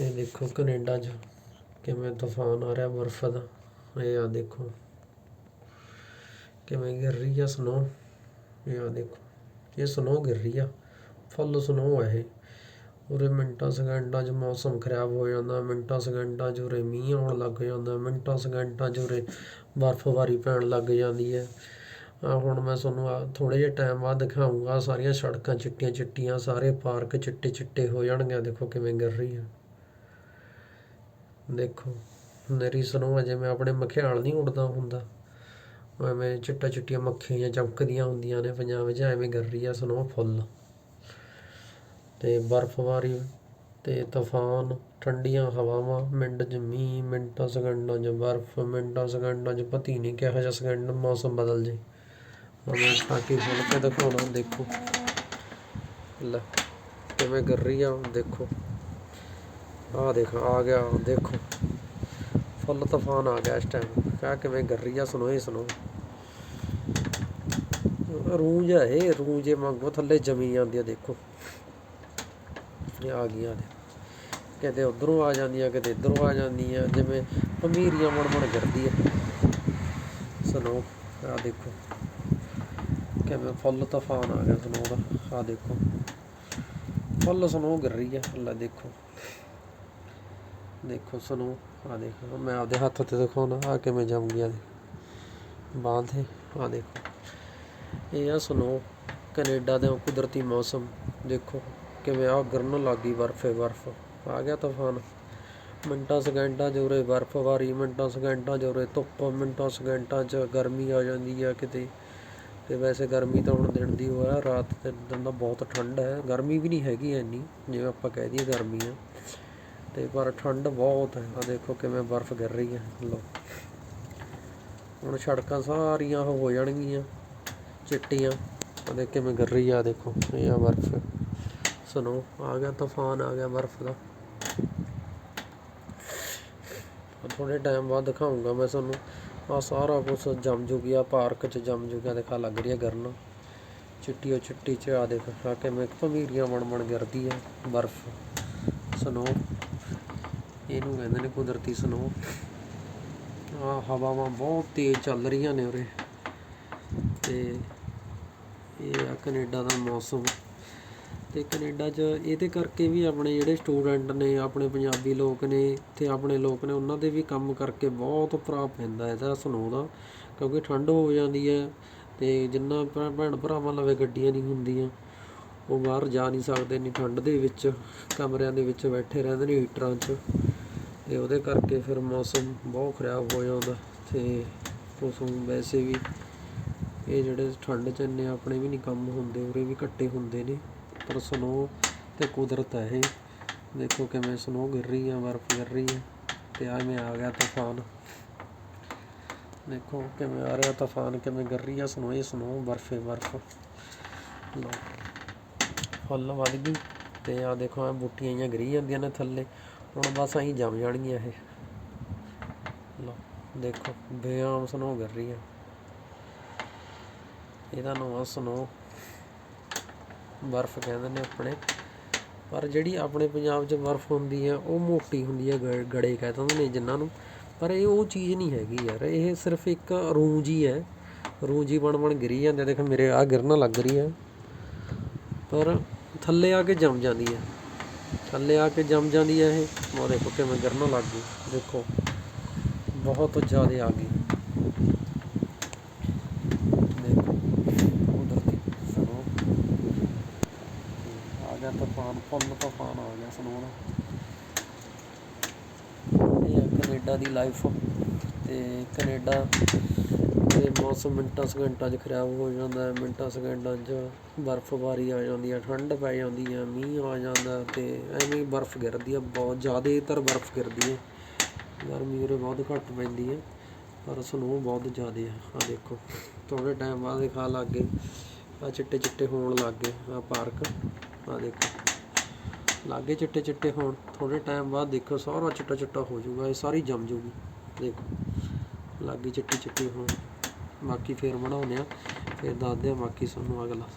ਇਹ ਦੇਖੋ ਕੈਨੇਡਾ 'ਚ ਕਿਵੇਂ ਤੂਫਾਨ ਆ ਰਿਹਾ, ਬਰਫ਼ ਦਾ। ਇਹ ਆ ਦੇਖੋ। ਕਿਵੇਂ ਗਿਰ ਰਹੀ ਆ ਸਨੋ ਇਹ ਆ ਦੇਖੋ। ਇਹ ਸਨੋ ਗਿਰ ਰਹੀ ਆ। ਫੁੱਲ ਸਨੋ ਹੈ ਇਹ। ਉਰੇ ਮਿੰਟਾਂ ਸਕਿੰਟਾਂ 'ਚ ਮੌਸਮ ਖਰਾਬ ਹੋ ਜਾਂਦਾ। ਮਿੰਟਾਂ ਸਕਿੰਟਾਂ 'ਚ ਉਰੇ ਮੀਂਹ ਆਉਣ ਲੱਗ ਜਾਂਦਾ। ਮਿੰਟਾਂ ਸਕਿੰਟਾਂ 'ਚ ਉਰੇ ਬਰਫ਼ਬਾਰੀ ਪੈਣ ਲੱਗ ਜਾਂਦੀ ਹੈ ਆ ਹੁਣ ਮੈਂ ਤੁਹਾਨੂੰ ਆ ਥੋੜ੍ਹੇ ਜਿਹੇ ਟਾਈਮ ਬਾਅਦ ਦਿਖਾਊਂਗਾ ਸਾਰੀਆਂ ਸੜਕਾਂ ਚਿੱਟੀਆਂ ਚਿੱਟੀਆਂ ਸਾਰੇ ਪਾਰਕ ਚਿੱਟੇ ਚਿੱਟੇ ਹੋ ਜਾਣਗੇ। ਦੇਖੋ ਕਿਵੇਂ ਗਿਰ ਰਹੀ ਆ। ਦੇਖੋ, ਨਰੀ ਸਨੋ ਜਿਵੇਂ ਆਪਣੇ ਮਖਿਆਲ ਨਹੀਂ ਉੱਡਦਾ ਹੁੰਦਾ। ਐਵੇਂ ਚਿੱਟਾ ਚਿੱਟੀਆਂ ਮੱਖੀਆਂ ਜਿਹੀਆਂ ਚਮਕਦੀਆਂ ਹੁੰਦੀਆਂ ਨੇ ਪੰਜਾਬ ਵਿੱਚ ਐਵੇਂ ਗਿਰ ਰਹੀ ਆ ਸਨੋ ਫੁੱਲ। ਤੇ ਬਰਫ਼ਬਾਰੀ ਤੇ ਤੂਫਾਨ, ਠੰਡੀਆਂ ਹਵਾਵਾਂ, ਮਿੰਟ 'ਚ ਮੀਂਹ, ਮਿੰਟਾਂ ਸਕਿੰਟਾਂ 'ਚ ਬਰਫ਼, ਮਿੰਟਾਂ ਸਕਿੰਟਾਂ 'ਚ ਪਤੀ ਨਹੀਂ ਕਿਹੋ ਜਿਹਾ ਸਕਿੰਟ ਮੌਸਮ ਬਦਲ ਜੇ। ਹੁਣ ਮੈਂ ਖਾ ਕੇ ਕੇ ਦਿਖਾਉਣਾ, ਦੇਖੋ। ਲੈ, ਕਿਵੇਂ ਗਿਰ ਰਹੀ ਆ, ਦੇਖੋ। ਆਹ ਦੇਖ, ਆ ਗਿਆ, ਦੇਖੋ। ਫੁੱਲ ਤੂਫਾਨ ਆ ਗਿਆ ਇਸ ਟਾਈਮ ਕਾ ਕਿਵੇਂ ਗਿਰ ਸੁਣੋ ਇਹ, ਸੁਣੋ। ਰੂੰਜ ਆ ਰੂੰਜੇ ਵਾਂਗੂ ਥੱਲੇ ਜਮੀ ਜਾਂਦੀ ਆ, ਦੇਖੋ। ਇਹ ਆ ਗਈਆਂ ਨੇ। ਕਿਤੇ ਉਧਰੋਂ ਆ ਜਾਂਦੀਆਂ, ਕਿਤੇ ਇਧਰੋਂ ਆ ਜਾਂਦੀਆਂ, ਜਿਵੇਂ ਭਮੀਰੀਆਂ ਮਣ ਮਣ ਗਿਰਦੀ ਆ। ਸਨੋ ਆ ਦੇਖੋ। ਕਿਵੇਂ ਫੁੱਲ ਤੂਫਾਨ ਆ ਗਿਆ ਸਨੋ ਦਾ ਆ ਦੇਖੋ। ਫੁੱਲ ਸੁਣੋ ਗਿਰ ਰਹੀ ਆ ਅੱਲਾ ਦੇਖੋ। ਦੇਖੋ ਸਨੋ ਆ ਦੇਖੋ, ਮੈਂ ਆਪਦੇ ਹੱਥ ਤੇ ਦਿਖਾਉਣਾ ਆ ਕਿਵੇਂ ਜੰਮ ਗਿਆ ਬਾਂਹ ਤੇ ਆ ਦੇਖੋ। ਇਹ ਆ ਸਨੋ, ਕੈਨੇਡਾ ਦਾ ਕੁਦਰਤੀ ਮੌਸਮ, ਦੇਖੋ ਕਿਵੇਂ ਆ ਗਿਰਨ ਲੱਗੀ ਬਰਫੇ ਬਰਫ। ਆ ਗਿਆ ਤੂਫਾਨ। ਮਿੰਟਾਂ, ਸਕਿੰਟਾਂ 'ਚ ਉਰੇ ਬਰਫ਼ਬਾਰੀ ਮਿੰਟਾਂ, ਸਕਿੰਟਾਂ 'ਚ ਉਰੇ ਧੁੱਪ, ਮਿੰਟਾਂ, ਸਕਿੰਟਾਂ 'ਚ ਗਰਮੀ ਆ ਜਾਂਦੀ ਆ ਕਿਤੇ। ਤੇ ਵੈਸੇ ਗਰਮੀ ਤਾਂ ਹੁਣ ਦਿਨ ਦੀ ਹੋਇਆ ਰਾਤ ਤੇ ਦਿਨ ਦਾ ਬਹੁਤ ਠੰਡ ਹੈ। ਗਰਮੀ ਵੀ ਨਹੀਂ ਹੈਗੀ ਇੰਨੀ, ਜਿਵੇਂ ਆਪਾਂ ਕਹਿ ਦਈਏ ਗਰਮੀ ਆ। ਤੇ ਪਰ ਠੰਡ ਬਹੁਤ ਹੈ। ਆ ਦੇਖੋ ਕਿਵੇਂ ਬਰਫ਼ ਗਿਰ ਰਹੀ ਹੈ। ਲੋ ਹੁਣ ਸੜਕਾਂ ਸਾਰੀਆਂ ਹੋ ਜਾਣਗੀਆਂ, ਚਿੱਟੀਆਂ। ਆ ਦੇਖ ਕਿਵੇਂ ਗਿਰ ਰਹੀ ਆ ਦੇਖੋ। ਇਹ ਆ ਬਰਫ਼। ਸੁਣੋ, ਆ ਗਿਆ ਤੂਫਾਨ, ਆ ਗਿਆ ਬਰਫ਼ ਦਾ। ਥੋੜੇ ਟਾਈਮ ਬਾਅਦ ਦਿਖਾਉਂਗਾ ਮੈਂ ਤੁਹਾਨੂੰ। ਆ ਸਾਰਾ ਕੁਝ ਜੰਮ ਜੂਗੀ ਪਾਰਕ 'ਚ ਜੰਮ ਜੂਗਾ। ਦਿਖਾ ਲੱਗ ਰਹੀ ਹੈ ਗਰਨ। ਚਿੱਟੀ ਉਹ ਚਿੱਟੀ 'ਚ ਆ ਦੇਖ ਆ ਕਿਵੇਂ ਭਮੀਰੀਆਂ ਬਣ ਬਣ ਗਿਰਦੀ ਹੈ ਬਰਫ਼। ਸਨੋ ਇਹਨੂੰ ਕਹਿੰਦੇ ਨੇ ਕੁਦਰਤੀ ਸਨੋ ਆ ਹਵਾਵਾਂ ਬਹੁਤ ਤੇਜ਼ ਚੱਲ ਰਹੀਆਂ ਨੇ ਉਰੇ। ਤੇ ਇਹ ਆ ਕੈਨੇਡਾ ਦਾ ਮੌਸਮ। ਤੇ ਕੈਨੇਡਾ 'ਚ ਇਹਦੇ ਕਰਕੇ ਵੀ ਆਪਣੇ ਜਿਹੜੇ ਸਟੂਡੈਂਟ ਨੇ, ਆਪਣੇ ਪੰਜਾਬੀ ਲੋਕ ਨੇ, ਤੇ ਆਪਣੇ ਲੋਕ ਨੇ, ਉਹਨਾਂ ਦੇ ਵੀ ਕੰਮ ਕਰਕੇ ਬਹੁਤ ਪ੍ਰਭਾਵ ਪੈਂਦਾ ਇਹਦਾ ਸਨੋ ਦਾ। ਕਿਉਂਕਿ ਠੰਡ ਹੋ ਜਾਂਦੀ ਹੈ ਤੇ ਜਿੰਨਾ ਭੈਣ ਭਰਾਵਾਂ ਲਵੇ ਗੱਡੀਆਂ ਨਹੀਂ ਹੁੰਦੀਆਂ, ਉਹ ਬਾਹਰ ਜਾ ਨਹੀਂ ਸਕਦੇ, ਨਹੀਂ ਠੰਡ ਦੇ ਵਿੱਚ, ਕਮਰਿਆਂ ਦੇ ਵਿੱਚ ਬੈਠੇ ਰਹਿੰਦੇ ਨੇ ਹੀਟਰਾਂ 'ਚ। ਤੇ ਉਹਦੇ ਕਰਕੇ ਫਿਰ ਮੌਸਮ ਬਹੁਤ ਖਰਾਬ ਹੋ ਜਾਂਦਾ ਤੇ ਮੌਸਮ ਵੈਸੇ ਵੀ ਇਹ ਜਿਹੜੇ ਠੰਡ 'ਚ ਇੰਨੇ ਆਪਣੇ ਵੀ ਨਹੀਂ ਕੰਮ ਹੁੰਦੇ, ਉਰੇ ਵੀ ਘੱਟੇ ਹੁੰਦੇ ਨੇ, ਪਰ ਸਨੋ ਤੇ ਕੁਦਰਤ ਹੈ ਇਹ। ਦੇਖੋ ਕਿਵੇਂ ਸਨੋ ਗਿਰ ਰਹੀ ਹੈ ਬਰਫ਼ ਗਿਰ ਰਹੀ ਹੈ ਤੇ ਮੈਂ ਆ ਗਿਆ ਤੂਫਾਨ। ਦੇਖੋ ਕਿਵੇਂ ਆ ਰਿਹਾ ਤੂਫਾਨ, ਕਿਵੇਂ ਗਿਰ ਰਹੀ ਆ ਸਨੋ ਇਹ ਸਨੋ ਬਰਫ਼ੇ ਬਰਫ਼। ਲਓ, ਫੁੱਲ ਵੱਧ ਗਈ ਤੇ ਆ ਦੇਖੋ ਆ ਬੂਟੀਆਂ ਜਿਹੀਆਂ ਗਿਰੀ ਜਾਂਦੀਆਂ ਨੇ ਥੱਲੇ। ਹੁਣ ਬਸ ਅਸੀਂ ਜੰਮ ਜਾਣਗੀਆਂ ਇਹ। ਲਓ, ਦੇਖੋ, ਬੇਆਮ ਸਨੋ ਗਿਰ ਰਹੀ ਹੈ ਇਹਦਾ ਨਾਮ ਆ ਸਨੋ ਬਰਫ਼ ਕਹਿੰਦੇ ਨੇ ਆਪਣੇ। ਪਰ ਜਿਹੜੀ ਆਪਣੇ ਪੰਜਾਬ 'ਚ ਬਰਫ਼ ਹੁੰਦੀ ਹੈ ਉਹ ਮੋਟੀ ਹੁੰਦੀ ਹੈ ਗ- ਗੜੇ ਕਹਿ ਦਿੰਦੇ ਨੇ ਜਿਨ੍ਹਾਂ ਨੂੰ। ਪਰ ਇਹ ਉਹ ਚੀਜ਼ ਨਹੀਂ ਹੈਗੀ ਯਾਰ, ਇਹ ਸਿਰਫ ਇੱਕ ਰੂੰਜ ਹੀ। ਹੈ ਰੂੰਜ ਹੀ ਬਣ ਬਣ ਗਿਰੀ ਜਾਂਦੇ ਦੇਖ, ਮੇਰੇ ਆ ਗਿਰਨ ਲੱਗ ਰਹੀ ਹੈ ਪਰ ਥੱਲੇ ਆ ਕੇ ਜੰਮ ਜਾਂਦੀ ਹੈ ਥੱਲੇ ਆ ਕੇ ਜੰਮ ਜਾਂਦੀ ਹੈ ਇਹ। ਉਹ ਦੇਖੋ ਕਿਵੇਂ ਗਿਰਨ ਲੱਗ ਗਈ ਦੇਖੋ, ਬਹੁਤ ਜ਼ਿਆਦਾ ਆ ਗਈ। ਦੇਖੋ, ਕੁਦਰਤੀ ਆ ਗਿਆ ਤੂਫਾਨ ਫੁੱਲ ਤੂਫਾਨ ਆ ਗਿਆ ਸਨੋ ਇਹ ਕੈਨੇਡਾ ਦੀ ਲਾਈਫ ਤੇ ਕੈਨੇਡਾ ਦੇ ਮੌਸਮ ਮਿੰਟਾਂ ਸਕਿੰਟਾਂ 'ਚ ਖਰਾਬ ਹੋ ਜਾਂਦਾ ਹੈ ਮਿੰਟਾਂ ਸਕਿੰਟਾਂ 'ਚ ਬਰਫ਼ਬਾਰੀ ਆ ਜਾਂਦੀ ਹੈ ਠੰਡ ਪੈ ਜਾਂਦੀ ਹੈ ਮੀਂਹ ਆ ਜਾਂਦਾ ਤੇ ਐਵੇਂ ਬਰਫ਼ ਗਿਰਦੀ ਹੈ ਬਹੁਤ ਜ਼ਿਆਦਾਤਰ ਬਰਫ਼ ਗਿਰਦੀ ਹੈ ਗਰਮੀ ਉਰੇ ਬਹੁਤ ਘੱਟ ਪੈਂਦੀ ਹੈ ਪਰ ਸਨੋ ਬਹੁਤ ਜ਼ਿਆਦਾ ਹੈ ਆ ਦੇਖੋ ਥੋੜੇ ਟਾਈਮ ਬਾਅਦ ਦਿਖਾ ਲੱਗ ਗਏ। ਆ ਚਿੱਟੇ ਚਿੱਟੇ ਹੋਣ ਲੱਗ ਗਏ ਆ ਪਾਰਕ ਆ ਦੇਖੋ। ਲਾਗੇ ਚਿੱਟੇ ਚਿੱਟੇ ਹੋਣ ਥੋੜੇ ਟਾਈਮ ਬਾਅਦ ਦੇਖੋ, ਸਾਰਾ ਚਿੱਟਾ ਚਿੱਟਾ ਹੋ ਜਾਊਗਾ, ਇਹ ਸਾਰੀ ਜੰਮ ਜਾਊਗੀ। ਦੇਖੋ। ਲਾਗੇ ਚਿੱਟੀ ਚਿੱਟੀ ਹੋਣ। ਬਾਕੀ ਫਿਰ ਬਣਾਉਂਦੇ ਆ ਫਿਰ ਦੱਸਦੇ ਆ ਬਾਕੀ ਤੁਹਾਨੂੰ ਅਗਲਾ।